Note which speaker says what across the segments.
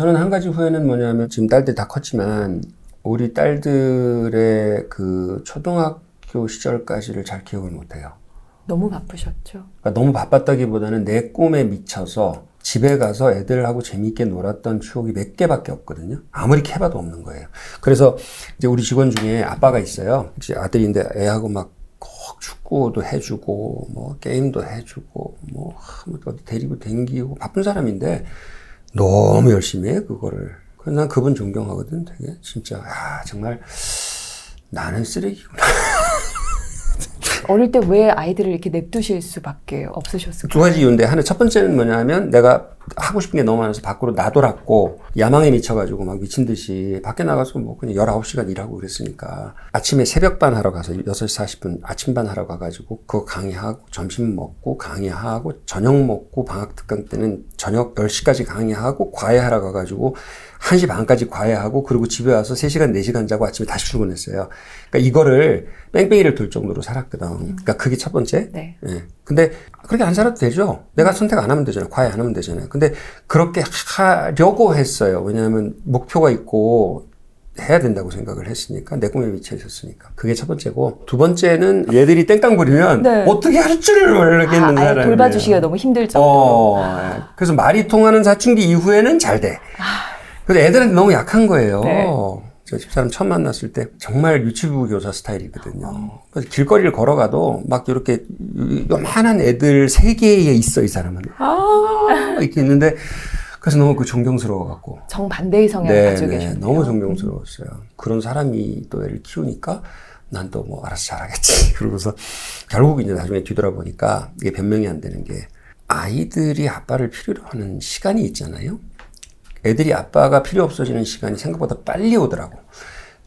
Speaker 1: 저는 한 가지 후회는 뭐냐면 지금 딸들 다 컸지만 우리 딸들의 그 초등학교 시절까지를 잘 기억을 못해요.
Speaker 2: 너무 바쁘셨죠.
Speaker 1: 그러니까 너무 바빴다기보다는 내 꿈에 미쳐서 집에 가서 애들하고 재미있게 놀았던 추억이 몇 개밖에 없거든요. 아무리 캐봐도 없는 거예요. 그래서 이제 우리 직원 중에 아빠가 있어요. 이제 아들인데 애하고 막꼭 축구도 해주고 뭐 게임도 해주고 뭐 어디 데리고 댕기고 바쁜 사람인데 너무 열심히 해 그거를. 난 그분 존경하거든. 되게 진짜 야 정말 나는 쓰레기구나.
Speaker 2: 어릴 때 왜 아이들을 이렇게 냅두실 수밖에 없으셨을까요?
Speaker 1: 두 가지 이유인데 하나 첫 번째는 뭐냐면 내가 하고 싶은 게 너무 많아서 밖으로 나돌았고 야망에 미쳐가지고 막 미친 듯이 밖에 나가서 뭐 그냥 19시간 일하고 그랬으니까 아침에 새벽반 하러 가서 6시 40분 아침반 하러 가가지고 그거 강의하고 점심 먹고 강의하고 저녁 먹고 방학 특강 때는 저녁 10시까지 강의하고 과외하러 가가지고 1시 반까지 과외하고 그리고 집에 와서 3시간 4시간 자고 아침에 다시 출근했어요. 그러니까 이거를 뺑뺑이를 돌 정도로 살았거든. 그러니까 그게 첫 번째.
Speaker 2: 네.
Speaker 1: 예. 근데 그렇게 안 살아도 되죠. 내가 선택 안 하면 되잖아. 과외 안 하면 되잖아요. 근데 그렇게 하려고 했어요. 왜냐하면 목표가 있고 해야 된다고 생각을 했으니까 내 꿈에 미쳐 있었으니까 그게 첫 번째고 두 번째는 얘들이 땡깡 부리면
Speaker 2: 네.
Speaker 1: 어떻게 할 줄을 모르겠는
Speaker 2: 아,
Speaker 1: 사람이에요.
Speaker 2: 돌봐주시기가 너무 힘들 정도로.
Speaker 1: 어, 예. 그래서 말이 통하는 사춘기 이후에는 잘 돼. 근데 애들한테 너무 약한 거예요.
Speaker 2: 아. 네.
Speaker 1: 저 집사람 처음 만났을 때 정말 유치부 교사 스타일이거든요. 그래서 길거리를 걸어가도 막 이렇게 요만한 애들 세 개에 있어 이 사람은. 아 이렇게 있는데 그래서 너무 그 존경스러워 갖고.
Speaker 2: 정반대의 성향을 가지고 계셨네요.
Speaker 1: 너무 존경스러웠어요. 그런 사람이 또 애를 키우니까 난 또 뭐 알아서 잘하겠지. 그러고서 결국 이제 나중에 뒤돌아보니까 이게 변명이 안 되는 게 아이들이 아빠를 필요로 하는 시간이 있잖아요. 애들이 아빠가 필요 없어지는 시간이 생각보다 빨리 오더라고.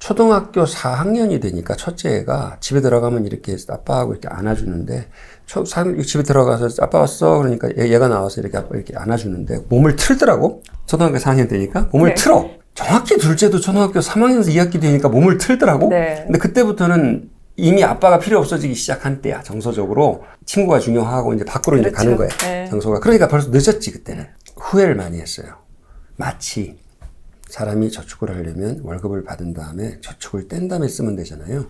Speaker 1: 초등학교 4학년이 되니까 첫째 애가 집에 들어가면 이렇게 아빠하고 이렇게 안아주는데 초, 사, 집에 들어가서 아빠 왔어 그러니까 얘, 가 나와서 이렇게 아빠 이렇게 안아주는데 몸을 틀더라고. 초등학교 4학년 되니까 몸을
Speaker 2: 네.
Speaker 1: 틀어. 정확히 둘째도 초등학교 3학년에서 2학기 되니까 몸을 틀더라고.
Speaker 2: 네.
Speaker 1: 근데 그때부터는 이미 아빠가 필요 없어지기 시작한 때야 정서적으로 친구가 중요하고 이제 밖으로 이제
Speaker 2: 그렇죠.
Speaker 1: 가는 거야
Speaker 2: 네.
Speaker 1: 장소가 그러니까 벌써 늦었지 그때는 후회를 많이 했어요 마치 사람이 저축을 하려면 월급을 받은 다음에 저축을 뗀 다음에 쓰면 되잖아요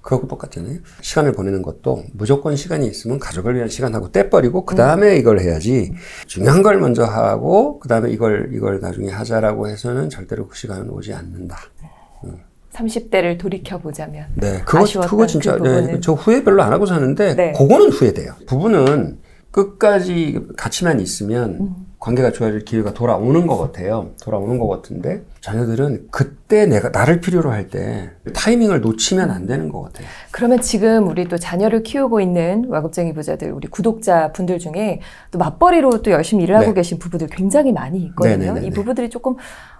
Speaker 1: 그거하고 똑같잖아요 시간을 보내는 것도 무조건 시간이 있으면 가족을 위한 시간하고 떼버리고 그 다음에 이걸 해야지 중요한 걸 먼저 하고 그 다음에 이걸 이걸 나중에 하자라고 해서는 절대로 그 시간은 오지 않는다
Speaker 2: 30대를 돌이켜 보자면
Speaker 1: 네, 그거, 그거 진짜,
Speaker 2: 그.
Speaker 1: 네, 저 후회 별로 안 하고 사는데,
Speaker 2: 네.
Speaker 1: 그거는 후회돼요. 부부는 끝까지 같이만 있으면
Speaker 2: 음.
Speaker 1: 관계가 좋아질 기회가 돌아오는 것 같아요. 돌아오는 것 같은데, 자녀들은 그때 내가, 나를 필요로 할 때 타이밍을 놓치면 안 되는 것 같아요.
Speaker 2: 그러면 지금 우리 또 자녀를 키우고 있는 월급쟁이 부자들 우리 구독자 분들 중에 또 맞벌이로 또 열심히 일을 하고
Speaker 1: 네.
Speaker 2: 계신 부부들 굉장히 많이 있거든요.
Speaker 1: 네네네네.
Speaker 2: 이 부부들이 조금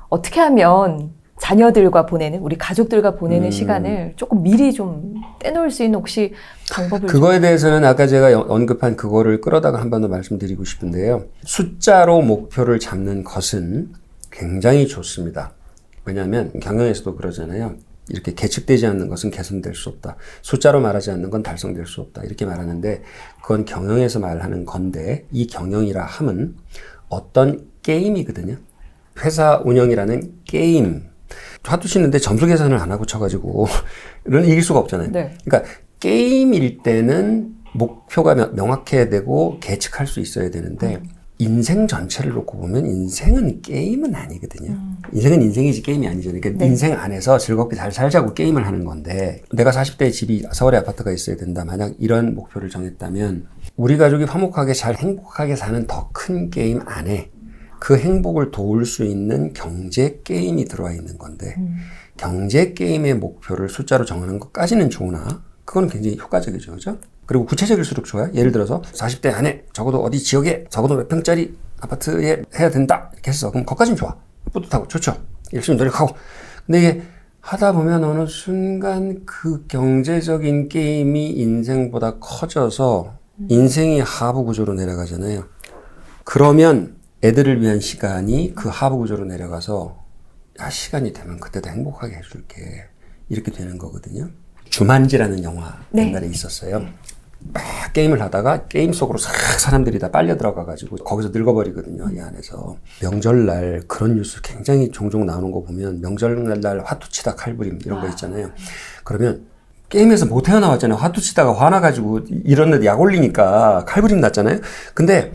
Speaker 2: 어떻게 하면 자녀들과 보내는 우리 가족들과 보내는
Speaker 1: 음.
Speaker 2: 시간을 조금 미리 좀 떼놓을 수 있는 혹시 방법을
Speaker 1: 그거에 대해서는 아까 제가 여- 언급한 그거를 끌어다가 한 번 더 말씀드리고 싶은데요. 숫자로 목표를 잡는 것은 굉장히 좋습니다. 왜냐하면 경영에서도 그러잖아요. 이렇게 계측되지 않는 것은 개선될 수 없다. 숫자로 말하지 않는 건 달성될 수 없다. 이렇게 말하는데 그건 경영에서 말하는 건데 이 경영이라 함은 어떤 게임이거든요. 회사 운영이라는 게임. 화투 치는데 점수 계산을 안 하고 쳐가지고 는 이길 수가 없잖아요.
Speaker 2: 네.
Speaker 1: 그러니까 게임일 때는 목표가 명- 명확해야 되고 계측할 수 있어야 되는데 인생 전체를 놓고 보면 인생은 게임은 아니거든요. 인생은 인생이지 게임이 아니잖아요. 그러니까
Speaker 2: 네.
Speaker 1: 인생 안에서 즐겁게 잘 살자고 게임을 하는 건데 내가 40대에 집이 서울에 아파트가 있어야 된다. 만약 이런 목표를 정했다면 우리 가족이 화목하게 잘 행복하게 사는 더 큰 게임 안에 그 행복을 도울 수 있는 경제 게임이 들어와 있는 건데 경제 게임의 목표를 숫자로 정하는 것까지는 좋으나 그건 굉장히 효과적이죠, 그죠? 그리고 구체적일수록 좋아요. 예를 들어서 40대 안에 적어도 어디 지역에 적어도 몇 평짜리 아파트에 해야 된다 이렇게 했어. 그럼 거기까지는 좋아. 뿌듯하고 좋죠. 열심히 노력하고. 근데 이게 하다 보면 어느 순간 그 경제적인 게임이 인생보다 커져서 인생이 하부 구조로 내려가잖아요. 그러면 애들을 위한 시간이 그 하부 구조로 내려가서 야 시간이 되면 그때도 행복하게 해줄게 이렇게 되는 거거든요. 주만지라는 영화
Speaker 2: 네.
Speaker 1: 옛날에 있었어요. 막 게임을 하다가 게임 속으로 싹 사람들이 다 빨려 들어가가지고 거기서 늙어버리거든요 이 안에서. 명절날 그런 뉴스 굉장히 종종 나오는 거 보면 명절날 화투치다 칼부림 이런 거 있잖아요. 그러면 게임에서 못 헤어나왔잖아요. 화투치다가 화나가지고 이런 데 약 올리니까 칼부림 났잖아요. 근데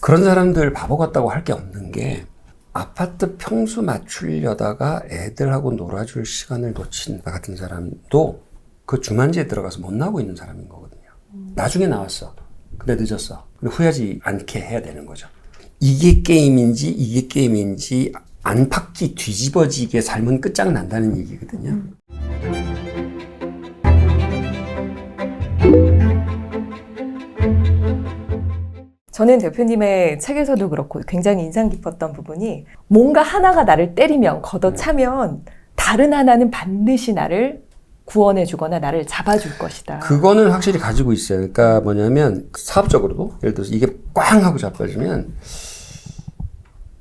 Speaker 1: 그런 사람들 바보 같다고 할 게 없는 게 아파트 평수 맞추려다가 애들하고 놀아줄 시간을 놓친 나 같은 사람도 그 주만지에 들어가서 못 나오고 있는 사람인 거거든요. 나중에 나왔어. 근데 늦었어. 근데 후회하지 않게 해야 되는 거죠. 이게 게임인지 이게 게임인지 안팎이 뒤집어지게 삶은 끝장난다는 얘기거든요.
Speaker 2: 저는 대표님의 책에서도 그렇고 굉장히 인상 깊었던 부분이 뭔가 하나가 나를 때리면 걷어차면 다른 하나는 반드시 나를 구원해 주거나 나를 잡아줄 것이다.
Speaker 1: 그거는 확실히 가지고 있어요. 그러니까 뭐냐면 사업적으로도 예를 들어서 이게 꽝 하고 자빠지면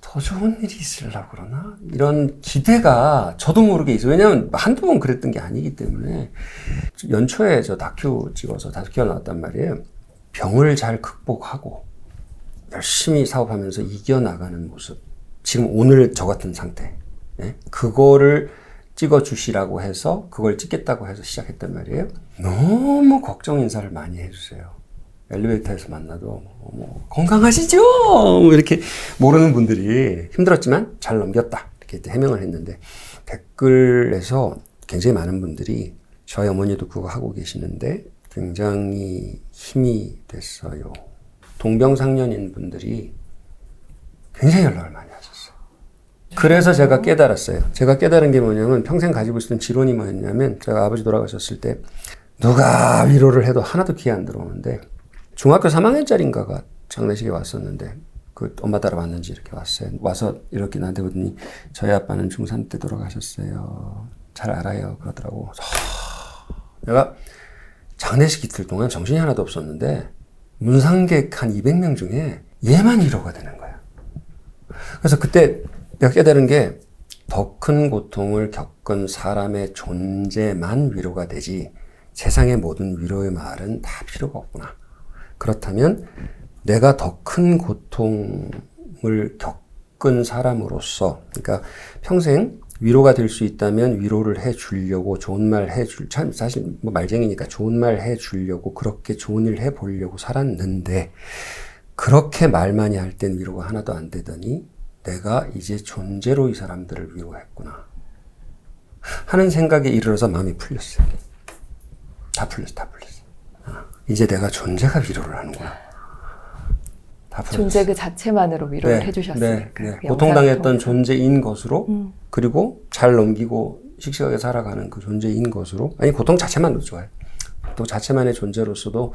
Speaker 1: 더 좋은 일이 있으려고 그러나 이런 기대가 저도 모르게 있어요. 왜냐면 한두 번 그랬던 게 아니기 때문에 연초에 저 다큐 찍어서 다큐가 나왔단 말이에요. 병을 잘 극복하고 열심히 사업하면서 이겨나가는 모습. 지금 오늘 저 같은 상태. 예? 그거를 찍어 주시라고 해서 그걸 찍겠다고 해서 시작했단 말이에요. 너무 걱정 인사를 많이 해주세요. 엘리베이터에서 만나도 뭐, 뭐, 건강하시죠? 뭐 이렇게 모르는 분들이 힘들었지만 잘 넘겼다 이렇게 해명을 했는데 댓글에서 굉장히 많은 분들이 저희 어머니도 그거 하고 계시는데 굉장히 힘이 됐어요. 동병상련인 분들이 굉장히 연락을 많이 하셨어요. 그래서 제가 깨달았어요. 제가 깨달은 게 뭐냐면 평생 가지고 있었던 지론이 뭐였냐면 제가 아버지 돌아가셨을 때 누가 위로를 해도 하나도 귀에 안 들어오는데 중학교 3학년짜리인가가 장례식에 왔었는데 그 엄마 따라 왔는지 이렇게 왔어요. 와서 이렇게 나한테 보더니 저희 아빠는 중3 때 돌아가셨어요. 잘 알아요. 그러더라고. 내가 장례식 이틀 동안 정신이 하나도 없었는데 문상객 한 200명 중에 얘만 위로가 되는 거야. 그래서 그때 깨달은 게 더 큰 고통을 겪은 사람의 존재만 위로가 되지 세상의 모든 위로의 말은 다 필요가 없구나. 그렇다면 내가 더 큰 고통을 겪은 사람으로서, 그러니까 평생 위로가 될 수 있다면 위로를 해 주려고 좋은 말 해 줄, 참, 사실 뭐 말쟁이니까 좋은 말 해 주려고 그렇게 좋은 일 해 보려고 살았는데, 그렇게 말 많이 할 땐 위로가 하나도 안 되더니, 내가 이제 존재로 이 사람들을 위로했구나. 하는 생각에 이르러서 마음이 풀렸어요. 다 풀렸어, 다 풀렸어. 아, 이제 내가 존재가 위로를 하는구나. 다 풀렸어.
Speaker 2: 존재 그 자체만으로 위로를
Speaker 1: 네,
Speaker 2: 해주셨으니까.
Speaker 1: 네, 네.
Speaker 2: 그
Speaker 1: 고통당했던
Speaker 2: 통해서.
Speaker 1: 존재인 것으로
Speaker 2: 음.
Speaker 1: 그리고 잘 넘기고 씩씩하게 살아가는 그 존재인 것으로 아니 고통 자체만도 좋아요. 또 자체만의 존재로서도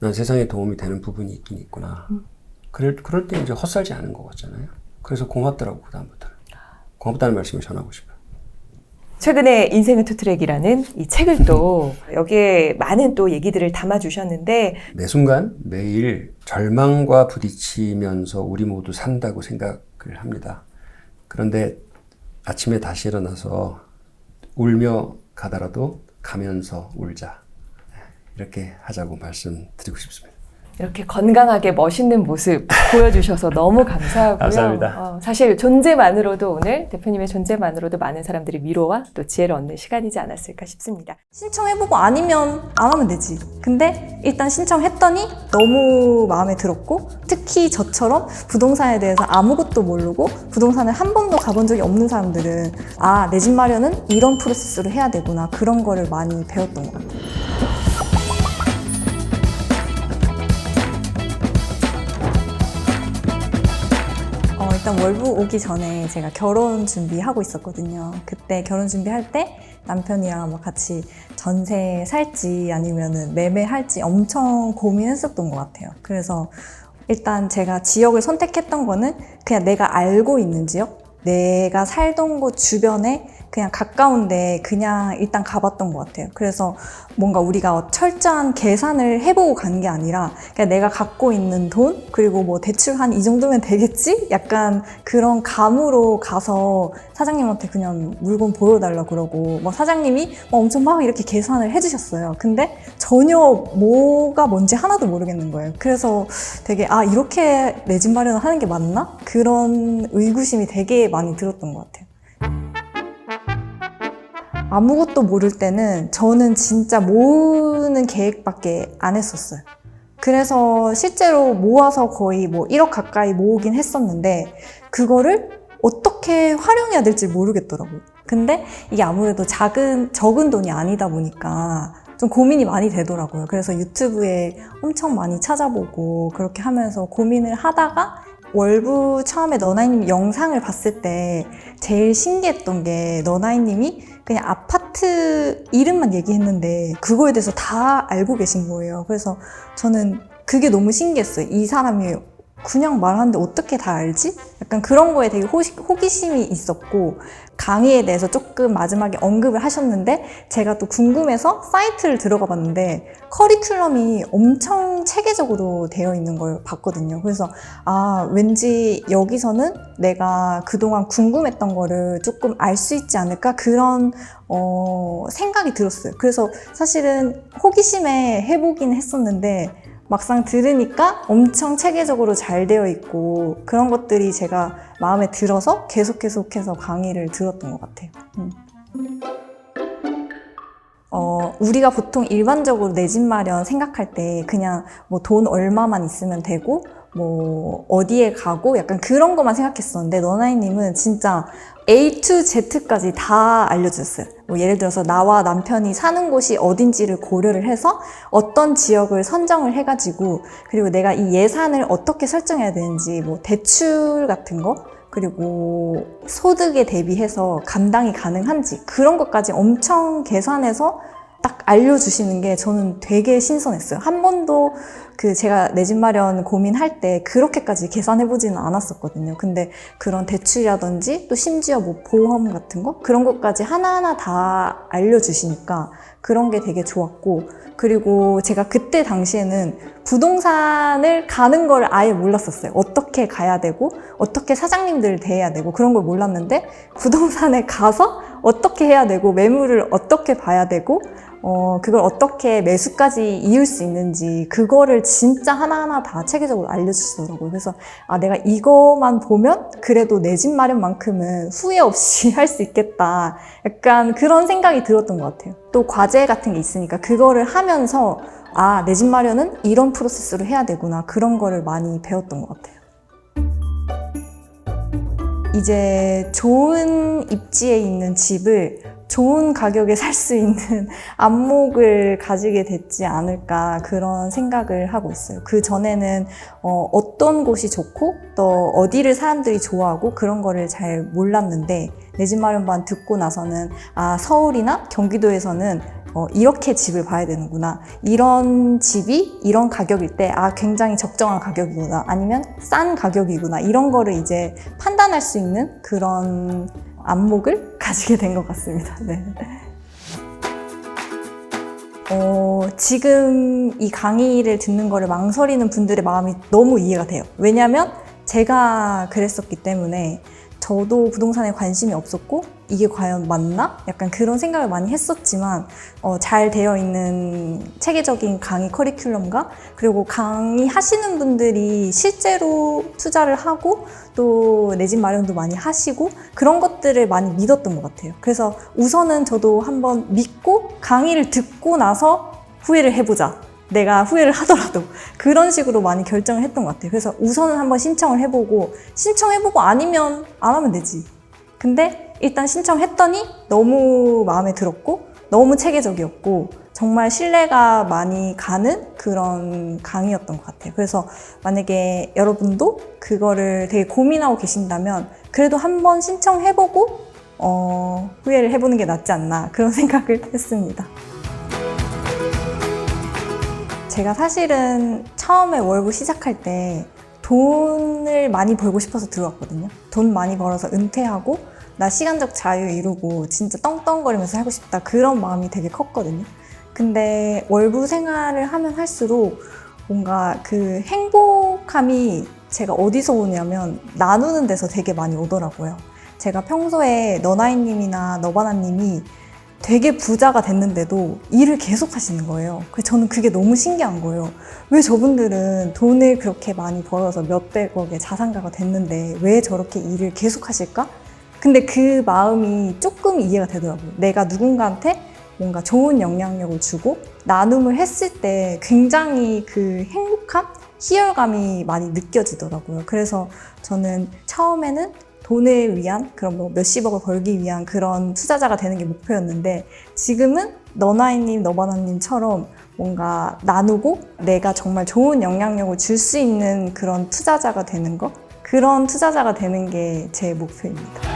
Speaker 1: 난 세상에 도움이 되는 부분이 있긴 있구나.
Speaker 2: 음.
Speaker 1: 그럴 그럴 때 이제 헛살지 않은 것 같잖아요. 그래서 고맙더라고 그 다음부터는 고맙다는 말씀을 전하고 싶어요.
Speaker 2: 최근에 인생의 투트랙이라는 이 책을 또 여기에 많은 또 얘기들을 담아 주셨는데
Speaker 1: 매 순간 매일 절망과 부딪히면서 우리 모두 산다고 생각을 합니다. 그런데 아침에 다시 일어나서 울며 가더라도 가면서 울자. 이렇게 하자고 말씀드리고 싶습니다.
Speaker 2: 이렇게 건강하게 멋있는 모습 보여주셔서 너무 감사하고요.
Speaker 1: 감사합니다.
Speaker 2: 어, 사실 존재만으로도 오늘 대표님의 존재만으로도 많은 사람들이 위로와 또 지혜를 얻는 시간이지 않았을까 싶습니다.
Speaker 3: 신청해보고 아니면 안 하면 되지. 근데 일단 신청했더니 너무 마음에 들었고 특히 저처럼 부동산에 대해서 아무것도 모르고 부동산을 한 번도 가본 적이 없는 사람들은 아, 내 집 마련은 이런 프로세스로 해야 되구나. 그런 거를 많이 배웠던 것 같아요. 일단 월부 오기 전에 제가 결혼 준비하고 있었거든요. 그때 결혼 준비할 때 남편이랑 뭐 같이 전세 살지 아니면은 매매할지 엄청 고민했었던 것 같아요. 그래서 일단 제가 지역을 선택했던 거는 그냥 내가 알고 있는 지역, 내가 살던 곳 주변에 그냥 가까운데 그냥 일단 가봤던 것 같아요. 그래서 뭔가 우리가 철저한 계산을 해보고 간 게 아니라 그냥 내가 갖고 있는 돈 그리고 뭐 대출 한 이 정도면 되겠지? 약간 그런 감으로 가서 사장님한테 그냥 물건 보여달라 그러고 뭐 사장님이 뭐 엄청 막 이렇게 계산을 해주셨어요. 근데 전혀 뭐가 뭔지 하나도 모르겠는 거예요. 그래서 되게 아 이렇게 내 집 마련을 하는 게 맞나? 그런 의구심이 되게 많이 들었던 것 같아요. 아무것도 모를 때는 저는 진짜 모으는 계획밖에 안 했었어요. 그래서 실제로 모아서 거의 뭐 1억 가까이 모으긴 했었는데 그거를 어떻게 활용해야 될지 모르겠더라고요. 근데 이게 아무래도 작은 적은 돈이 아니다 보니까 좀 고민이 많이 되더라고요. 그래서 유튜브에 엄청 많이 찾아보고 그렇게 하면서 고민을 하다가 월부 처음에 너나이님 영상을 봤을 때 제일 신기했던 게 너나이님이 그냥 아파트 이름만 얘기했는데 그거에 대해서 다 알고 계신 거예요. 그래서 저는 그게 너무 신기했어요. 이 사람이 그냥 말하는데 어떻게 다 알지? 약간 그런 거에 되게 호시, 호기심이 있었고 강의에 대해서 조금 마지막에 언급을 하셨는데 제가 또 궁금해서 사이트를 들어가 봤는데 커리큘럼이 엄청 체계적으로 되어 있는 걸 봤거든요. 그래서 아 왠지 여기서는 내가 그동안 궁금했던 거를 조금 알 수 있지 않을까 그런 어, 생각이 들었어요. 그래서 사실은 호기심에 해보긴 했었는데 막상 들으니까 엄청 체계적으로 잘 되어 있고 그런 것들이 제가 마음에 들어서 계속 계속해서 강의를 들었던 것 같아요. 음. 어, 우리가 보통 일반적으로 내 집 마련 생각할 때 그냥 뭐 돈 얼마만 있으면 되고 뭐 어디에 가고 약간 그런 것만 생각했었는데 너나이님은 진짜 A to Z까지 다 알려주셨어요. 뭐 예를 들어서 나와 남편이 사는 곳이 어딘지를 고려를 해서 어떤 지역을 선정을 해가지고 그리고 내가 이 예산을 어떻게 설정해야 되는지 뭐 대출 같은 거 그리고 소득에 대비해서 감당이 가능한지 그런 것까지 엄청 계산해서 딱 알려주시는 게 저는 되게 신선했어요. 한 번도 그 제가 내 집 마련 고민할 때 그렇게까지 계산해보지는 않았었거든요. 근데 그런 대출이라든지 또 심지어 뭐 보험 같은 거 그런 것까지 하나하나 다 알려주시니까 그런 게 되게 좋았고 그리고 제가 그때 당시에는 부동산을 가는 걸 아예 몰랐었어요. 어떻게 가야 되고 어떻게 사장님들을 대해야 되고 그런 걸 몰랐는데 부동산에 가서 어떻게 해야 되고 매물을 어떻게 봐야 되고 어, 그걸 어떻게 매수까지 이을 수 있는지, 그거를 진짜 하나하나 다 체계적으로 알려주시더라고요. 그래서, 아, 내가 이거만 보면 그래도 내 집 마련만큼은 후회 없이 할 수 있겠다. 약간 그런 생각이 들었던 것 같아요. 또 과제 같은 게 있으니까 그거를 하면서, 아, 내 집 마련은 이런 프로세스로 해야 되구나. 그런 거를 많이 배웠던 것 같아요. 이제 좋은 입지에 있는 집을 좋은 가격에 살 수 있는 안목을 가지게 됐지 않을까 그런 생각을 하고 있어요. 그 전에는 어, 어떤 곳이 좋고 또 어디를 사람들이 좋아하고 그런 거를 잘 몰랐는데 내 집 마련반 듣고 나서는 아 서울이나 경기도에서는 어, 이렇게 집을 봐야 되는구나. 이런 집이 이런 가격일 때, 아, 굉장히 적정한 가격이구나. 아니면 싼 가격이구나. 이런 거를 이제 판단할 수 있는 그런 안목을 가지게 된 것 같습니다. 네. 어, 지금 이 강의를 듣는 거를 망설이는 분들의 마음이 너무 이해가 돼요. 왜냐면 제가 그랬었기 때문에 저도 부동산에 관심이 없었고 이게 과연 맞나? 약간 그런 생각을 많이 했었지만 어, 잘 되어 있는 체계적인 강의 커리큘럼과 그리고 강의하시는 분들이 실제로 투자를 하고 또 내 집 마련도 많이 하시고 그런 것들을 많이 믿었던 것 같아요. 그래서 우선은 저도 한번 믿고 강의를 듣고 나서 후회를 해보자. 내가 후회를 하더라도 그런 식으로 많이 결정을 했던 것 같아요. 그래서 우선은 한번 신청을 해보고 신청해보고 아니면 안 하면 되지. 근데 일단 신청했더니 너무 마음에 들었고 너무 체계적이었고 정말 신뢰가 많이 가는 그런 강의였던 것 같아요. 그래서 만약에 여러분도 그거를 되게 고민하고 계신다면 그래도 한번 신청해보고 어, 후회를 해보는 게 낫지 않나 그런 생각을 했습니다. 제가 사실은 처음에 월부 시작할 때 돈을 많이 벌고 싶어서 들어왔거든요. 돈 많이 벌어서 은퇴하고 나 시간적 자유 이루고 진짜 떵떵거리면서 살고 싶다 그런 마음이 되게 컸거든요. 근데 월부 생활을 하면 할수록 뭔가 그 행복함이 제가 어디서 오냐면 나누는 데서 되게 많이 오더라고요. 제가 평소에 너나이님이나 너바나님이 되게 부자가 됐는데도 일을 계속 하시는 거예요. 저는 그게 너무 신기한 거예요. 왜 저분들은 돈을 그렇게 많이 벌어서 몇백억의 자산가가 됐는데 왜 저렇게 일을 계속 하실까? 근데 그 마음이 조금 이해가 되더라고요. 내가 누군가한테 뭔가 좋은 영향력을 주고 나눔을 했을 때 굉장히 그 행복함, 희열감이 많이 느껴지더라고요. 그래서 저는 처음에는 돈을 위한 그런 뭐 몇십억을 벌기 위한 그런 투자자가 되는 게 목표였는데 지금은 너나이님, 너바나님처럼 뭔가 나누고 내가 정말 좋은 영향력을 줄 수 있는 그런 투자자가 되는 거 그런 투자자가 되는 게 제 목표입니다.